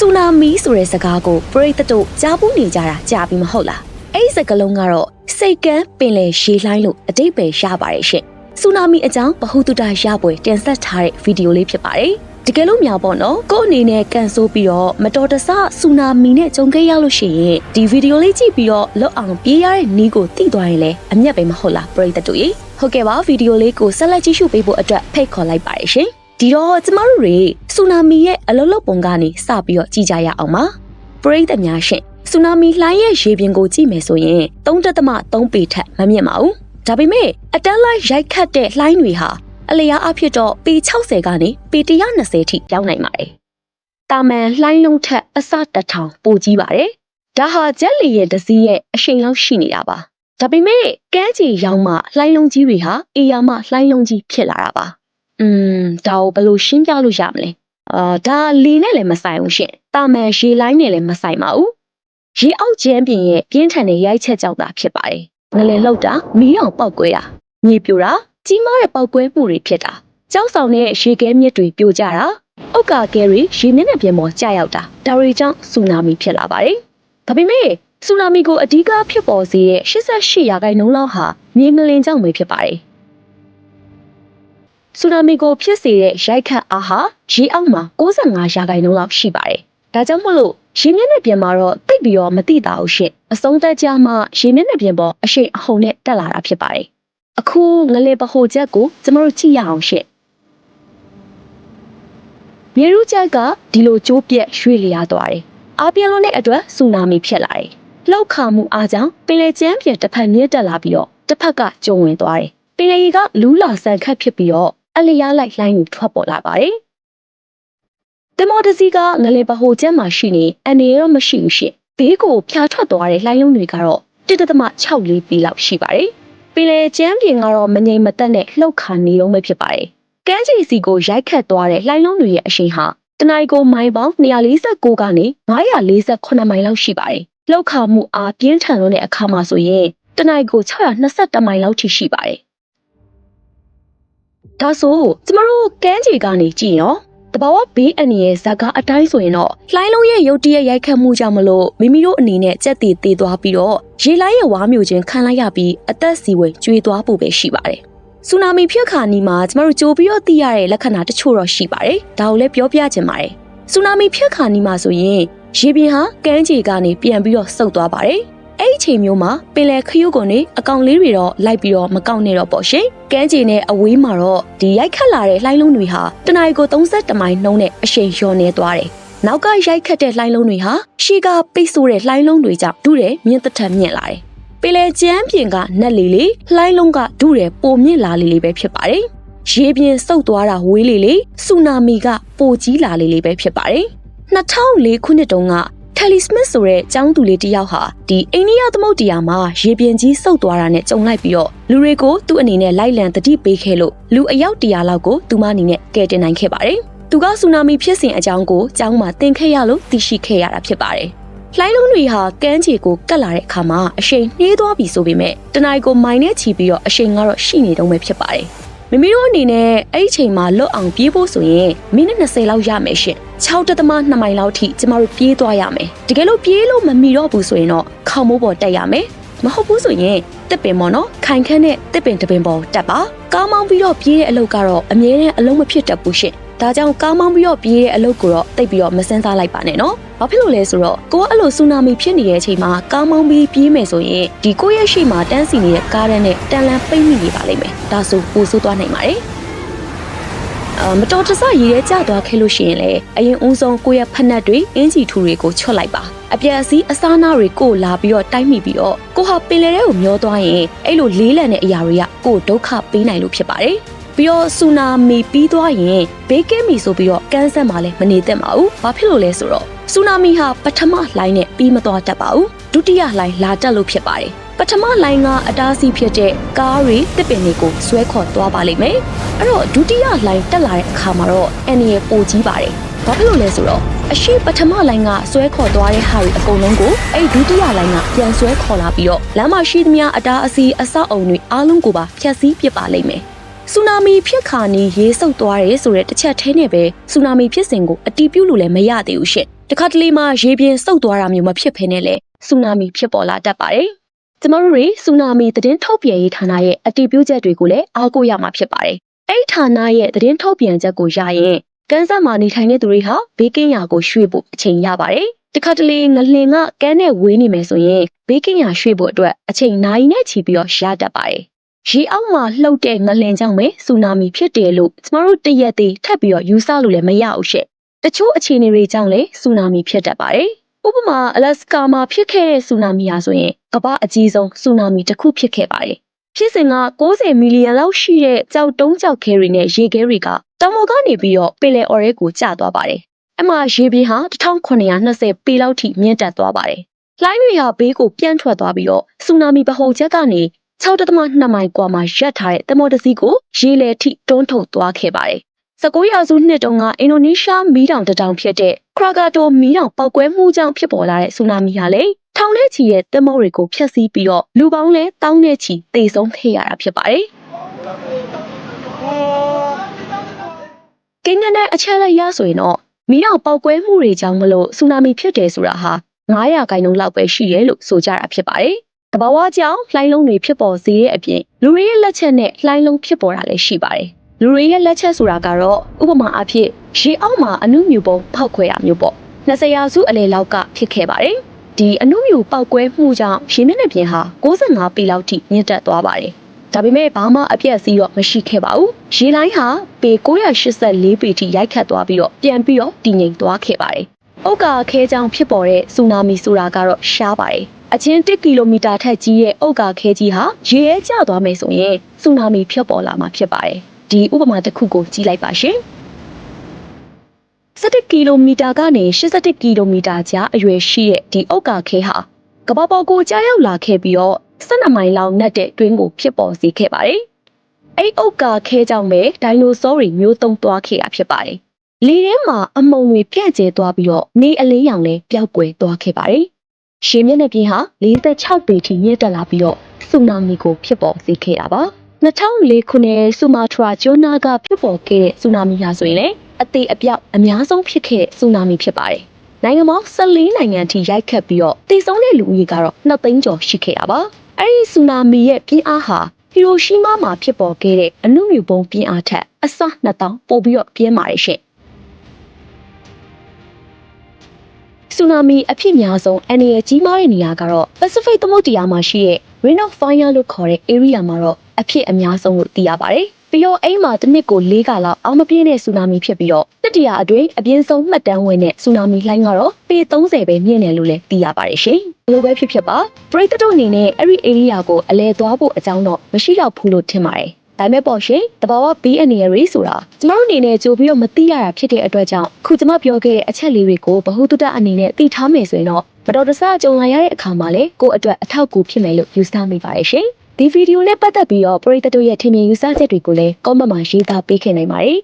ဆူနာမီဆိုတဲ့စကားကိုပရိသတ်တို့ကြားပူးနေကြတာကြားပြီးမဟုတ်လားအဲ့ဒီစကားလုံးကတော့စိတ်ကန်းပင်လယ်ရှည်လှိုင်းလို့အတိတ်ပဲရပါတယ်ရှင်ဆူနာမီအကြောင်းဗဟုသုတရပွဲတင်ဆက်ထားတဲ့ဗီဒီယိုလေးဖြစ်ပါတယ်တကယ်လို့များပေါ့နော်ကို့အနေနဲ့ကန်ဆိုးပြီးတော့မတော်တဆဆူနာမီနဲ့ကြုံခဲ့ရလို့ရှိရင်ဒီဗီဒီယိုလေးကြည့်ပြီးတော့လွတ်အောင်ပြေးရတဲ့နီးကိုသိသွားရင်လည်းအမျက်ပဲမဟုတ်လားပရိသတ်တို့ရေဟုတ်ကဲ့ပါဗီဒီယိုလေးကိုဆက်လက်ကြည့်ရှုပေးဖို့အတွက်ဖိတ်ခေါ်လိုက်ပါတယ်ရှင် ဒီတော့ကျမတို့တွေဆူနာမီရဲ့အလုံးလုံးပုံကနေစပြီးတော့ကြည့်ကြရအောင်ပါပရိသတ်များရှင်ဆူနာမီလှိုင်းရဲ့ရေပြင်ကိုကြည့်မယ်ဆိုရင်3.3ပေထက်မမြင့်ပါဘူးဒါပေမဲ့အတန်းလိုက်ရိုက်ခတ်တဲ့လှိုင်းတွေဟာအလျားအဖြစ်တော့ပေ60ကနေပေ120ထိရောက်နိုင်ပါတယ်။တာမန်လှိုင်းလုံးထက်အစတစ်ထောင်ပိုကြီးပါတယ်။ဒါဟာဂျက်လီရဲ့ဒစီရဲ့အရှိန်လောက်ရှိနေတာပါ။ဒါပေမဲ့ကမ်းခြေရောက်မှလှိုင်းလုံးကြီးတွေဟာအေယာမှလှိုင်းလုံးကြီးဖြစ်လာတာပါ။ อืมဒါကိုဘယ်လိုရှင်းပြလို့ရမလဲ။အာဒါလေနဲ့လည်းမဆိုင်ဘူးရှင်။တာမန်ရေလိုင်းနဲ့လည်းမဆိုင်ပါဘူး။ရေအောက်ကျန်းပြင်ရဲ့ပြင်းထန်တဲ့ရိုက်ချက်ကြောင့်သာဖြစ်ပါတယ်။ငလင်လောက်တာမီးအောင်ပေါက်ကွဲတာမြေပြိုတာကြီးမားတဲ့ပေါက်ကွဲမှုတွေဖြစ်တာကြောက်ဆောင်တဲ့ရေခဲမြစ်တွေပြိုကျတာအုတ်ကာကဲတွေရေမျက်နှာပြင်ပေါ်ကျရောက်တာဒါတွေကြောင့်ဆူနာမီဖြစ်လာပါတယ်။ဒါပေမဲ့ဆူနာမီကိုအဓိကဖြစ်ပေါ်စေတဲ့88ရာခိုင်နှုန်းလောက်ဟာမြေငလင်ကြောင့်ပဲဖြစ်ပါတယ်။ ဆူနာမီကိုဖြစ်စေတဲ့ရိုက်ခတ်အားဟာရေအောက်မှာ65ရာခိုင်နှုန်းလောက်ရှိပါတယ်။ဒါကြောင့်မို့လို့ရေမျက်နှာပြင်မှာတော့တိတ်ပြီးတော့မသိတာဘူးရှင့်။အဆုံးသက်ကြမှာရေမျက်နှာပြင်ပေါ်အရှိန်အဟုန်နဲ့တက်လာတာဖြစ်ပါတယ်။အခုငလေပဟိုချက်ကိုကျမတို့ကြည့်ရအောင်ရှင့်။မြေရူးချက်ကဒီလိုကျိုးပြက်ရွှေ့လျားသွားတယ်။အားပြင်းလွန်တဲ့အတွက်ဆူနာမီဖြစ်လာတယ်။လှုပ်ခါမှုအားကြောင့်ပင်လယ်ကျန်းပြင်တစ်ဖက်မြင့်တက်လာပြီးတော့တစ်ဖက်ကကျုံဝင်သွားတယ်။ပင်လယ်ရေကလူးလာဆန်ခတ်ဖြစ်ပြီးတော့ အလျားလိုက်လှိုင်းကိုထွက်ပေါ်လာပါတယ်။တမော်တစီကငလေပဟိုချက်မှာရှိနေအနေရောမရှိဘူးရှင့်။ဘေးကိုဖျားထွက်သွားတဲ့လှိုင်းလုံးတွေကတော့1.6လေးပီလောက်ရှိပါတယ်။ပင်လယ်ကျန်းပြင်ကတော့မငြိမ်မသက်နဲ့လှုပ်ခါနေတော့ပဲဖြစ်ပါတယ်။ကမ်းခြေစီကိုရိုက်ခတ်သွားတဲ့လှိုင်းလုံးတွေရဲ့အရှိန်ဟာတနင်္ဂနွေကိုမိုင်ပေါင်း249ကနေ948မိုင်လောက်ရှိပါတယ်။လှုပ်ခါမှုအားပြင်းထန်လွန်းတဲ့အခါမှာဆိုရင်တနင်္ဂနွေကို621မိုင်လောက်ထိရှိပါတယ်။ ဒါဆိုကျမတို့ကမ်းခြေကနေကြည့်ရောတဘာဝဘေးအန္တရာယ်ဇက်ကအတိုင်းဆိုရင်တော့လှိုင်းလုံးရဲ့ရုတ်တရက်ရိုက်ခတ်မှုကြောင့်မလို့မိမိတို့အနေနဲ့ကြက်တည်သေးသွားပြီးတော့ရေလိုင်းရဲ့ဝါမျိုးချင်းခံလိုက်ရပြီးအသက်စီဝင်ကျွေးသွားဖို့ပဲရှိပါတယ်။ဆူနာမီဖြစ်ခါနီမှာကျမတို့ကြိုပြီးတော့သိရတဲ့လက္ခဏာတချို့တော့ရှိပါတယ်။ဒါကိုလည်းပြောပြချင်ပါတယ်။ဆူနာမီဖြစ်ခါနီမှာဆိုရင်ရေပြင်ဟာကမ်းခြေကနေပြန်ပြီးတော့ဆုတ်သွားပါတယ်။ အဲ့ဒီချိန်မျိုးမှာပင်လယ်ခရုကုန်တွေအကောင်လေးတွေတော့လိုက်ပြီးတော့မကောက်နဲ့တော့ပေါ့ရှင်။ကမ်းခြေနဲ့အဝေးမှာတော့ဒီရိုက်ခတ်လာတဲ့လှိုင်းလုံးတွေဟာတနအီကို32မိုင်နှုန်းနဲ့အရှိန်လျော့နေသွားတယ်။နောက်ကရိုက်ခတ်တဲ့လှိုင်းလုံးတွေဟာရှေ့ကပိတ်ဆို့တဲ့လှိုင်းလုံးတွေကြောင့်ဒုတယ်မြင့်သက်ထက်မြင့်လာတယ်။ပင်လယ်ကျန်းပြင်ကနက်လီလေးလှိုင်းလုံးကဒုတယ်ပိုမြင့်လာလေလေပဲဖြစ်ပါတယ်။ရေပြင်စုပ်သွားတာဝေးလေလေဆူနာမီကပိုကြီးလာလေလေပဲဖြစ်ပါတယ်။2004ခုနှစ်တုန်းက တယ်လီစမစ်ဆိုတဲ့ចောင်းသူလေးတစ်ယောက်ဟာဒီအိန္ဒိယသမုဒ္ဒရာမှာရေပြင်ကြီးစုပ်သွားတာနဲ့ကြုံလိုက်ပြီးတော့လူတွေကိုသူ့အနေနဲ့လိုက်လံတတိပေးခဲ့လို့လူအယောက်တရာလောက်ကိုသူမအနေနဲ့ကယ်တင်နိုင်ခဲ့ပါတယ်။သူကဆူနာမီဖြစ်စဉ်အကြောင်းကိုကျောင်းမှာသင်ခဲ့ရလို့သိရှိခဲ့ရတာဖြစ်ပါတယ်။လှိုင်းလုံးတွေဟာကမ်းခြေကိုကတ်လာတဲ့အခါမှာအရှိန်နှေးသွားပြီဆိုပေမဲ့တနင်္ဂနွေကိုမိုင်နဲ့ချီပြီးတော့အရှိန်ကတော့ရှိနေတော့မှဖြစ်ပါတယ်။ မိမိတို့အနေနဲ့အဲ့ဒီချိန်မှာလွတ်အောင်ပြေးဖို့ဆိုရင်မိနစ်20လောက်ရမယ်ရှင်6တက်သမ2မိုင်လောက်ထိကျမတို့ပြေးသွားရမယ်တကယ်လို့ပြေးလို့မမီတော့ဘူးဆိုရင်တော့ခေါမိုးပေါ်တက်ရမယ်မဟုတ်ဘူးဆိုရင်တစ်ပင်ပေါ့နော်ခိုင်ခန့်တဲ့တစ်ပင်တစ်ပင်ပေါ်တက်ပါကားမောင်းပြီးတော့ပြေးတဲ့အလုပ်ကတော့အမြဲတမ်းအလုံးမဖြစ်တတ်ဘူးရှင် ဒါကြောင့်ကားမောင်းပြီးတော့ပြေးတဲ့အလုပ်ကိုတော့တိတ်ပြီးတော့မစင်းစားလိုက်ပါနဲ့နော်။ဘာဖြစ်လို့လဲဆိုတော့ကိုကအဲ့လိုဆူနာမီဖြစ်နေတဲ့အချိန်မှာကားမောင်းပြီးပြေးမယ်ဆိုရင်ဒီကိုယ့်ရဲ့ရှေ့မှာတန်းစီနေတဲ့ကားတန်းနဲ့တန်လန်ပိတ်မိနေပါလိမ့်မယ်။ဒါဆိုပိုဆိုးသွားနိုင်ပါတယ်။အာမတော်တဆရေထဲကျသွားခဲ့လို့ရှိရင်လေအရင်ဦးဆုံးကိုယ့်ရဲ့ဖက်နှက်တွေအင်ဂျီထူတွေကိုချွတ်လိုက်ပါအပြက်အစည်းအစားနာတွေကိုလာပြီးတော့တိုက်မိပြီးတော့ကိုဟာပင်လယ်ထဲကိုမျောသွားရင်အဲ့လိုလေးလံတဲ့အရာတွေကကိုဒုက္ခပေးနိုင်လို့ဖြစ်ပါတယ် ပြီးတော့ဆူနာမီပြီးသွားရင်ဘေးကင်းမီဆိုပြီးတော့ကန်းဆက်မှလည်းမနေသင့်ပါဘူး။ဘာဖြစ်လို့လဲဆိုတော့ဆူနာမီဟာပထမလှိုင်းနဲ့ပြီးမသွားတတ်ပါဘူး။ဒုတိယလှိုင်းလာတက်လို့ဖြစ်ပါတယ်။ပထမလိုင်းကအတားအဆီးဖြစ်တဲ့ကားတွေတစ်ပင်တွေကိုဆွဲခေါ်သွားပါလိမ့်မယ်။အဲ့တော့ဒုတိယလိုင်းတက်လာတဲ့အခါမှာတော့အန်ရီပိုကြီးပါတယ်။ဘာဖြစ်လို့လဲဆိုတော့အရှိပထမလိုင်းကဆွဲခေါ်သွားတဲ့ဟာတွေအကုန်လုံးကိုအဲ့ဒုတိယလိုင်းကပြန်ဆွဲခေါ်လာပြီးတော့လမ်းမရှိသမျှအတားအဆီးအဆောက်အုံတွေအားလုံးကိုပါဖျက်ဆီးပစ်ပါလိမ့်မယ်။ ဆူနာမီဖြစ်ခါနီရေဆုပ်သွားတယ်ဆိုတဲ့တစ်ချက်ထဲနဲ့ပဲဆူနာမီဖြစ်စဉ်ကိုအတီးပြုတ်လို့လည်းမရသေးဘူးရှင့်တခါတလေမှရေပြင်စုပ်သွားတာမျိုးမဖြစ်ဖ ೇನೆ လေဆူနာမီဖြစ်ပေါ်လာတတ်ပါတယ်။ကျမတို့တွေဆူနာမီသတင်းထုတ်ပြန်ရေးဌာနရဲ့အတည်ပြုချက်တွေကိုလည်းအားကိုးရမှာဖြစ်ပါတယ်။အဲ့ဒီဌာနရဲ့သတင်းထုတ်ပြန်ချက်ကိုရရင်ကန်းဆက်မှာနေထိုင်တဲ့သူတွေဟာဘေးကင်းရာကိုရွှေ့ဖို့အချိန်ရပါတယ်။တခါတလေငလင်ကကန်းနဲ့ဝေးနေမယ်ဆိုရင်ဘေးကင်းရာရွှေ့ဖို့အတွက်အချိန်နိုင်နဲ့ချီပြီးတော့ရတတ်ပါတယ်။ ရေအောက်မှာလှုပ်တဲ့ငလင်ကြောင့်ပဲဆူနာမီဖြစ်တယ်လို့ကျမတို့တရက်သေးထပ်ပြီးတော့ယူဆလို့လည်းမရဘူးရှင့်။တချို့အခြေအနေတွေကြောင့်လည်းဆူနာမီဖြစ်တတ်ပါတယ်။ဥပမာအလက်စကာမှာဖြစ်ခဲ့တဲ့ဆူနာမီဟာဆိုရင်ကမ္ဘာအကြီးဆုံးဆူနာမီတစ်ခုဖြစ်ခဲ့ပါတယ်။ဖြစ်စဉ်က60မီလီယံလောက်ရှိတဲ့ကြောက်တုံးကြောက်ခဲတွေနဲ့ရေခဲတွေကတောင်ပေါ်ကနေပြီးတော့ပင်လယ်အော်ရဲကိုကျသွားပါတယ်။အမှရေပြင်ဟာ1920ပေလောက်ထိမြင့်တက်သွားပါတယ်။လှိုင်းတွေဟာဘေးကိုပြန့်ထွက်သွားပြီးတော့ဆူနာမီဗဟိုချက်ကနေ 6.2မိုင်ကွာမှာရပ်ထားတဲ့သမောတစီကိုရေလေထိတွန်းထုတ်သွားခဲ့ပါတယ်။19ရာစုနှစ်တုန်းကအင်ဒိုနီးရှားမီးတောင်တစ်တောင်ဖြစ်တဲ့ခရာဂါတိုမီးတောင်ပောက်ကွဲမှုကြောင့်ဖြစ်ပေါ်လာတဲ့ဆူနာမီဟာလေထောင်ထဲချီရဲ့သမောတွေကိုဖျက်ဆီးပြီးတော့လူပေါင်းလဲတောင်းနဲ့ချီသေဆုံးခဲ့ရတာဖြစ်ပါတယ်။ကိန်းနဲ့အချက်လက်ရဆိုရင်တော့မီးတောင်ပောက်ကွဲမှုတွေကြောင့်မလို့ဆူနာမီဖြစ်တယ်ဆိုတာဟာ900ခိုင်နှုန်းလောက်ပဲရှိရဲလို့ဆိုကြတာဖြစ်ပါတယ်။ တဘာဝကြောင့်လှိုင်းလုံးတွေဖြစ်ပေါ်စေတဲ့အပြင်လူတွေရဲ့လက်ချက်နဲ့လှိုင်းလုံးဖြစ်ပေါ်တာလည်းရှိပါတယ်။လူတွေရဲ့လက်ချက်ဆိုတာကတော့ဥပမာအဖြစ်ရေအောက်မှာအနုမြူပုံဖောက်ခွဲတာမျိုးပေါ့။20ရာစုအလယ်လောက်ကဖြစ်ခဲ့ပါတယ်။ဒီအနုမြူပောက်ကွဲမှုကြောင့်ရေမျက်နှာပြင်ဟာ65ပေလောက်ထိမြင့်တက်သွားပါတယ်။ဒါပေမဲ့ဘာမှအပြည့်အစည်တော့မရှိခဲ့ပါဘူး။ရေလိုင်းဟာပေ984ပေထိရိုက်ခတ်သွားပြီးတော့ပြန်ပြီးတော့တည်ငြိမ်သွားခဲ့ပါတယ်။ဥက္ကာခဲကြောင့်ဖြစ်ပေါ်တဲ့ဆူနာမီဆိုတာကတော့ရှားပါတယ်။ အချင်း1ကီလိုမီတာထက်ကြီးရဲ့ဥက္ကာခဲကြီးဟာရေရဲကျသွားမယ်ဆိုရင်ဆူနာမီဖြစ်ပေါ်လာမှာဖြစ်ပါတယ်။ဒီဥပမာတစ်ခုကိုကြည့်လိုက်ပါရှင်။17ကီလိုမီတာကနေ81ကီလိုမီတာကြားအရွယ်ရှိတဲ့ဒီဥက္ကာခဲဟာကမ္ဘာပေါ်ကိုကြားရောက်လာခဲ့ပြီးတော့12မိုင်လောက်နက်တဲ့တွင်းကိုဖြစ်ပေါ်စေခဲ့ပါတယ်။အဲ့ဥက္ကာခဲကြောင့်ပဲဒိုင်နိုဆောတွေမျိုးတုံးသွားခဲ့တာဖြစ်ပါတယ်။လေထဲမှာအမုံတွေပြန့်ကျဲသွားပြီးတော့နေအလေးရောင်လည်းပျောက်ကွယ်သွားခဲ့ပါတယ်။ ရှေမျက်နှာပြင်ဟာ46ပေထိမြင့်တက်လာပြီးတော့ဆူနာမီကိုဖြစ်ပေါ်စေခဲ့တာပါ။2004ခုနှစ်ဆူမာထရာဂျိုနာကဖြစ်ပေါ်ခဲ့တဲ့ဆူနာမီဟာဆိုရင်လည်းအသေးအပြောက်အများဆုံးဖြစ်ခဲ့တဲ့ဆူနာမီဖြစ်ပါတယ်။နိုင်ငံပေါင်း14နိုင်ငံထိရိုက်ခတ်ပြီးတော့တည်ဆုံးတဲ့လူဦးရေကတော့2သိန်းကျော်ရှိခဲ့တာပါ။အဲဒီဆူနာမီရဲ့ပြင်းအားဟာဟီရိုရှီးမားမှာဖြစ်ပေါ်ခဲ့တဲ့အနုမြူပုံပြင်းအားထက်အဆ2000ပိုပြီးတော့ပြင်းပါတယ်ရှင့်။ ဆူနာမီအဖြစ်များဆုံးအန္တရာယ်ကြီးမားတဲ့နေရာကတော့ Pacific သမုဒ္ဒရာမှာရှိတဲ့ Ring of Fire လို့ခေါ်တဲ့ area မှာတော့အဖြစ်အများဆုံးလို့သိရပါတယ်။ပြီးတော့အိမ်မှာတစ်နှစ်ကို၄ခါလောက်အောင်မပြင်းတဲ့ဆူနာမီဖြစ်ပြီးတော့တစ်တရာအတွင်းအပြင်းဆုံးမှတ်တမ်းဝင်တဲ့ဆူနာမီလှိုင်းကတော့ပေ30ပဲမြင့်တယ်လို့လည်းသိရပါတယ်ရှင်။ဘယ်လိုပဲဖြစ်ဖြစ်ပါပရိသတ်တို့အနေနဲ့အဲ့ဒီ area ကိုအလဲသွားဖို့အကြောင်းတော့မရှိတော့ဘူးလို့ထင်ပါတယ်။ ဒါမဲ့ပေါ့ရှင်တဘာဝ B အနေရယ်ဆိုတာကျမတို့အနေနဲ့ကြိုပြီးတော့မသိရတာဖြစ်တဲ့အတွက်ကြောင့်ခုကျမပြောခဲ့တဲ့အချက်လေးတွေကိုဘ ഹു တုတအနေနဲ့သိထားမယ်ဆိုရင်တော့မတော်တဆကြုံလာရတဲ့အခါမှာလေကိုယ့်အတွက်အထောက်အကူဖြစ်မယ်လို့ယူဆမိပါတယ်ရှင်။ဒီဗီဒီယိုနဲ့ပတ်သက်ပြီးတော့ပရိသတ်တို့ရဲ့ထင်မြင်ယူဆချက်တွေကိုလည်း comment မှာရေးသားပေးခဲ့နိုင်ပါတယ်